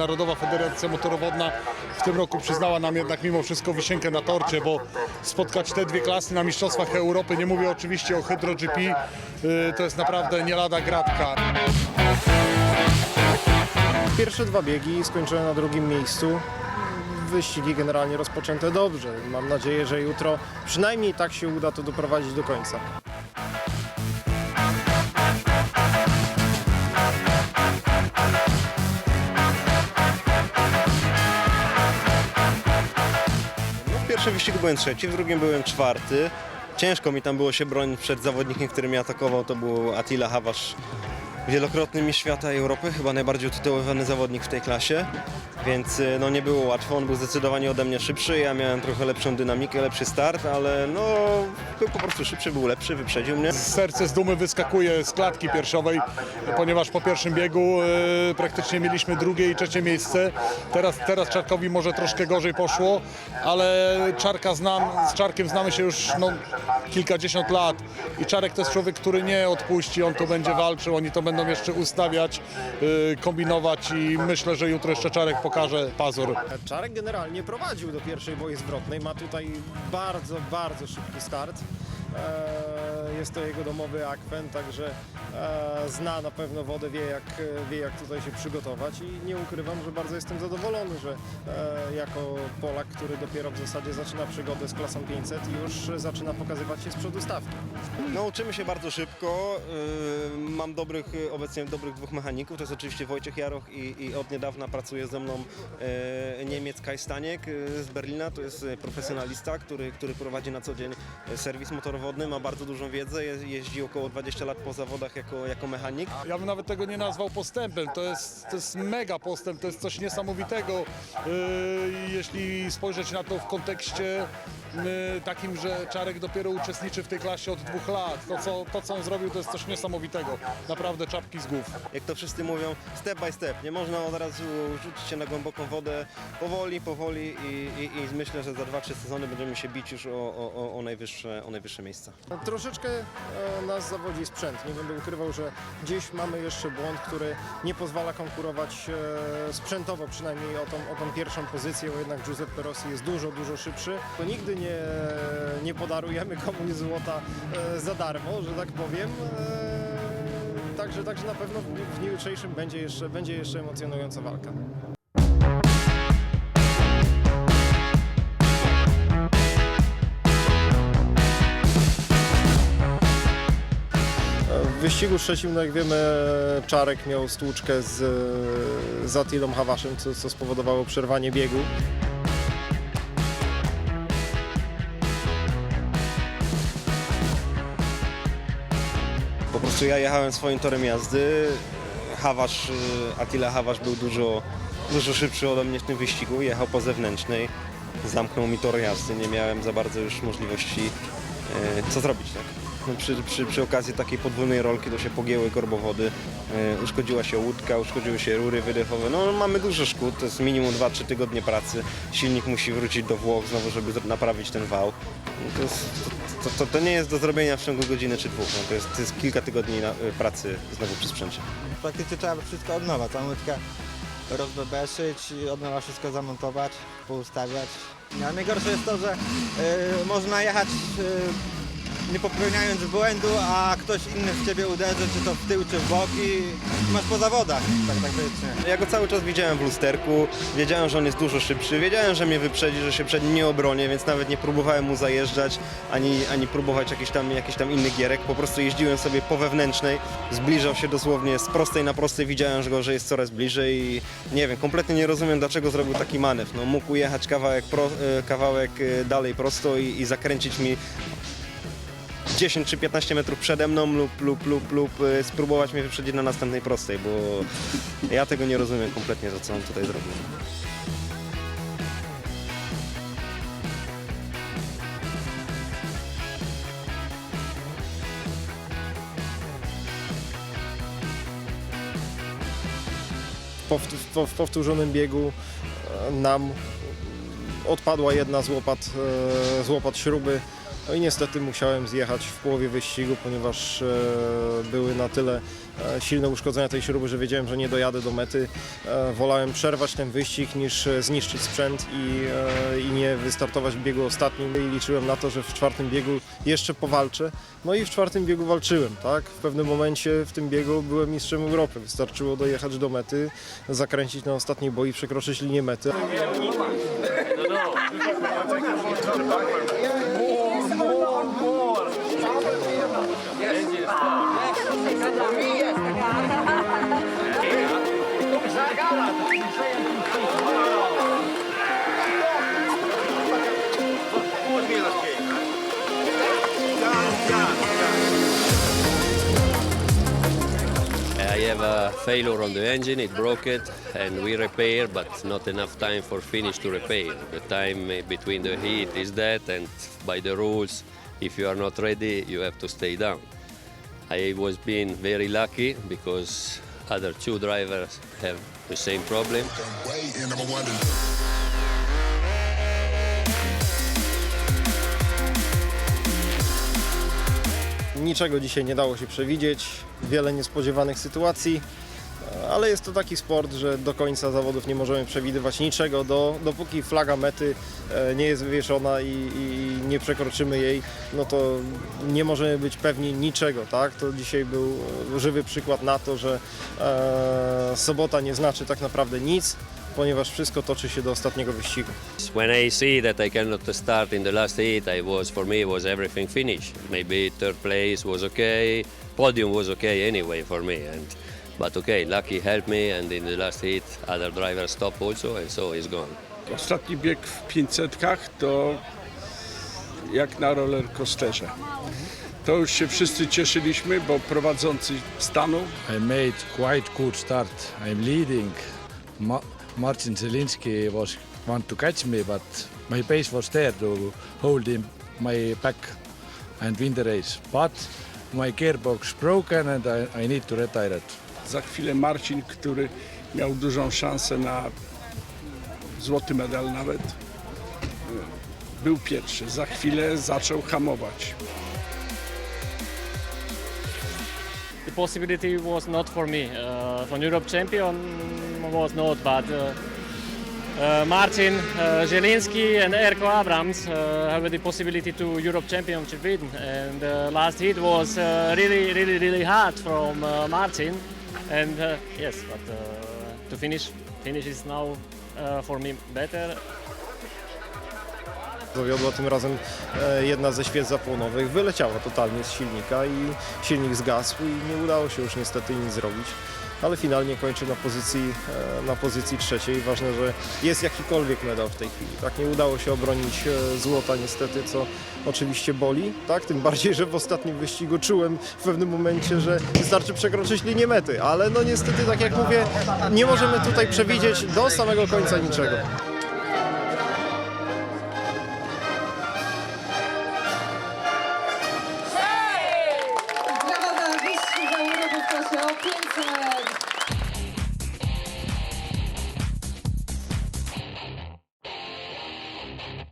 Międzynarodowa Federacja Motorowodna w tym roku przyznała nam jednak mimo wszystko wisienkę na torcie, bo spotkać te dwie klasy na Mistrzostwach Europy, nie mówię oczywiście o Hydro GP, y, to jest naprawdę nie lada gratka. Pierwsze dwa biegi skończyłem na drugim miejscu. Wyścigi generalnie rozpoczęte dobrze. Mam nadzieję, że jutro przynajmniej tak się uda to doprowadzić do końca. Pierwszym wyścigu byłem trzeci, w drugim byłem czwarty. Ciężko mi tam było się bronić przed zawodnikiem, który mnie atakował. To był Attila Hawasz, wielokrotny mistrz świata i Europy, chyba najbardziej utytułowany zawodnik w tej klasie. Więc y, no, nie było łatwo, on był zdecydowanie ode mnie szybszy, ja miałem trochę lepszą dynamikę, lepszy start, ale no był po prostu szybszy, był lepszy, wyprzedził mnie. Serce z dumy wyskakuje z klatki piersiowej, ponieważ po pierwszym biegu e, praktycznie mieliśmy drugie i trzecie miejsce. Teraz, teraz Czarkowi może troszkę gorzej poszło, ale Czarka znam, z Czarkiem znamy się już no, kilkadziesiąt lat i Czarek to jest człowiek, który nie odpuści, on tu będzie walczył, oni to będą jeszcze ustawiać, e, kombinować i myślę, że jutro jeszcze Czarek pokaże pazur. Czarek generalnie prowadził do pierwszej boji zwrotnej. Ma tutaj bardzo, bardzo szybki start. Eee, Jest to jego domowy akwen, także e, zna na pewno wodę, wie jak, wie jak tutaj się przygotować i nie ukrywam, że bardzo jestem zadowolony, że e, jako Polak, który dopiero w zasadzie zaczyna przygodę z klasą 500 już zaczyna pokazywać się z przodu stawki. No uczymy się bardzo szybko. Yy, Mam dobrych, obecnie dobrych dwóch mechaników. To jest oczywiście Wojciech Jaroch i, i od niedawna pracuje ze mną yy, Niemiec Kai Staniek yy, z Berlina. To jest profesjonalista, który, który prowadzi na co dzień serwis motorowodny, ma bardzo dużą wiedzę, je, jeździ około 20 lat po zawodach jako, jako mechanik. Ja bym nawet tego nie nazwał postępem. To jest, to jest mega postęp, to jest coś niesamowitego. Yy, jeśli spojrzeć na to w kontekście takim, że Czarek dopiero uczestniczy w tej klasie od dwóch lat. To co, to, co on zrobił, to jest coś niesamowitego. Naprawdę czapki z głów. Jak to wszyscy mówią, step by step. Nie można od razu rzucić się na głęboką wodę. Powoli, powoli i, i, i myślę, że za 2-3 sezony będziemy się bić już o, o, o- najwyższe, o najwyższe miejsca. Troszeczkę e, nas zawodzi sprzęt. Nie będę ukrywał, że gdzieś mamy jeszcze błąd, który nie pozwala konkurować e, sprzętowo przynajmniej o tą, o tą pierwszą pozycję, bo jednak Giuseppe Rossi jest dużo, dużo szybszy. To nigdy nie, nie podarujemy komuś złota e, za darmo, że tak powiem. E, Także, także na pewno w dniu- jutrzejszym będzie jeszcze, będzie jeszcze emocjonująca walka. W wyścigu trzecim, no jak wiemy, Czarek miał stłuczkę z, z Attilą Hawaszem, co, co spowodowało przerwanie biegu. Prostu ja jechałem swoim torem jazdy. Hawasz, y, Attila Hawasz był dużo, dużo szybszy ode mnie w tym wyścigu. Jechał po zewnętrznej, zamknął mi tor jazdy. Nie miałem za bardzo już możliwości e, co zrobić. Tak? No przy, przy, przy okazji takiej podwójnej rolki to się pogięły korbowody, e, uszkodziła się łódka, uszkodziły się rury wydechowe. No mamy dużo szkód, to jest minimum 2-3 tygodnie pracy. Silnik musi wrócić do Włoch znowu, żeby naprawić ten wał. No to, jest, to, to, to nie jest do zrobienia w ciągu godziny czy dwóch. No to, jest, to jest kilka tygodni na, y, pracy znowu przy sprzęcie. Praktycznie trzeba wszystko od nowa, całą łódkę rozbebeszyć, od nowa wszystko zamontować, poustawiać. A najgorsze jest to, że y, można jechać y, nie popełniając błędu, a ktoś inny w ciebie uderzy, czy to w tył, czy w bok i masz po zawodach, tak praktycznie. Ja go cały czas widziałem w lusterku, wiedziałem, że on jest dużo szybszy, wiedziałem, że mnie wyprzedzi, że się przed nim nie obronię, więc nawet nie próbowałem mu zajeżdżać, ani, ani próbować jakichś tam, jakichś tam innych gierek. Po prostu jeździłem sobie po wewnętrznej, zbliżał się dosłownie z prostej na prostej, widziałem, że go, że jest coraz bliżej i nie wiem, kompletnie nie rozumiem, dlaczego zrobił taki manewr. No, mógł jechać kawałek, pro, e, kawałek e, dalej prosto i, i zakręcić mi 10 czy 15 metrów przede mną lub, lub, lub, lub e, spróbować mnie wyprzedzić na następnej prostej, bo ja tego nie rozumiem kompletnie, co on tutaj zrobił. W powtórzonym biegu e, nam odpadła jedna z łopat, e, z łopat śruby. No i niestety musiałem zjechać w połowie wyścigu, ponieważ e, były na tyle e, silne uszkodzenia tej śruby, że wiedziałem, że nie dojadę do mety. E, wolałem przerwać ten wyścig niż zniszczyć sprzęt i, i nie wystartować w biegu ostatnim. I liczyłem na to, że w czwartym biegu jeszcze powalczę. No i w czwartym biegu walczyłem, tak? W pewnym momencie w tym biegu byłem mistrzem Europy. Wystarczyło dojechać do mety, zakręcić na ostatniej boi, przekroczyć linię mety. Failure on the engine, it broke it, and we repair, but not enough time for finish to repair. The time between the heat is that, and by the rules, if you are not ready, you have to stay down. I was being very lucky because other two drivers have the same problem. Niczego dzisiaj nie dało się przewidzieć, wiele niespodziewanych sytuacji, ale jest to taki sport, że do końca zawodów nie możemy przewidywać niczego, do, dopóki flaga mety e, nie jest wywieszona i, i nie przekroczymy jej, no to nie możemy być pewni niczego, tak? To dzisiaj był żywy przykład na to, że e, sobota nie znaczy tak naprawdę nic, ponieważ wszystko toczy się do ostatniego wyścigu. When I see that I cannot start in the last heat, I was for me was everything finished. Maybe third place was okay, podium was okay anyway for me, and but okay, lucky helped me, and in the last heat, other drivers stopped also, and so he's gone. Ostatni bieg w 500 to jak na roller coasterze. To już się wszyscy cieszyliśmy, bo prowadzący stanął. I made quite good start. I'm leading. Ma- Martin Zielinski was want to catch me, but my pace was there to hold him my back and win the race. But my gearbox broken and I, I need to retire it. Za chwilę Marcin, który miał dużą szansę na złoty medal nawet, był pierwszy. Za chwilę zaczął hamować. the possibility was not for me. Uh, for Europe champion was not, but uh, uh, Martin uh, Zielinski and Erko Abrams uh, have the possibility to Europe championship win. And uh, last hit was uh, really, really, really hard from uh, Martin. And uh, yes, but uh, to finish, finish is now uh, for me better. Zawiodła tym razem e, jedna ze świec zapłonowych, wyleciała totalnie z silnika i silnik zgasł i nie udało się już niestety nic zrobić. Ale finalnie kończy na pozycji, e, na pozycji trzeciej. Ważne, że jest jakikolwiek medal w tej chwili. Tak nie udało się obronić e, złota niestety, co oczywiście boli. Tak? Tym bardziej, że w ostatnim wyścigu czułem w pewnym momencie, że wystarczy przekroczyć linię mety. Ale no niestety, tak jak mówię, nie możemy tutaj przewidzieć do samego końca niczego. Hanımefendi.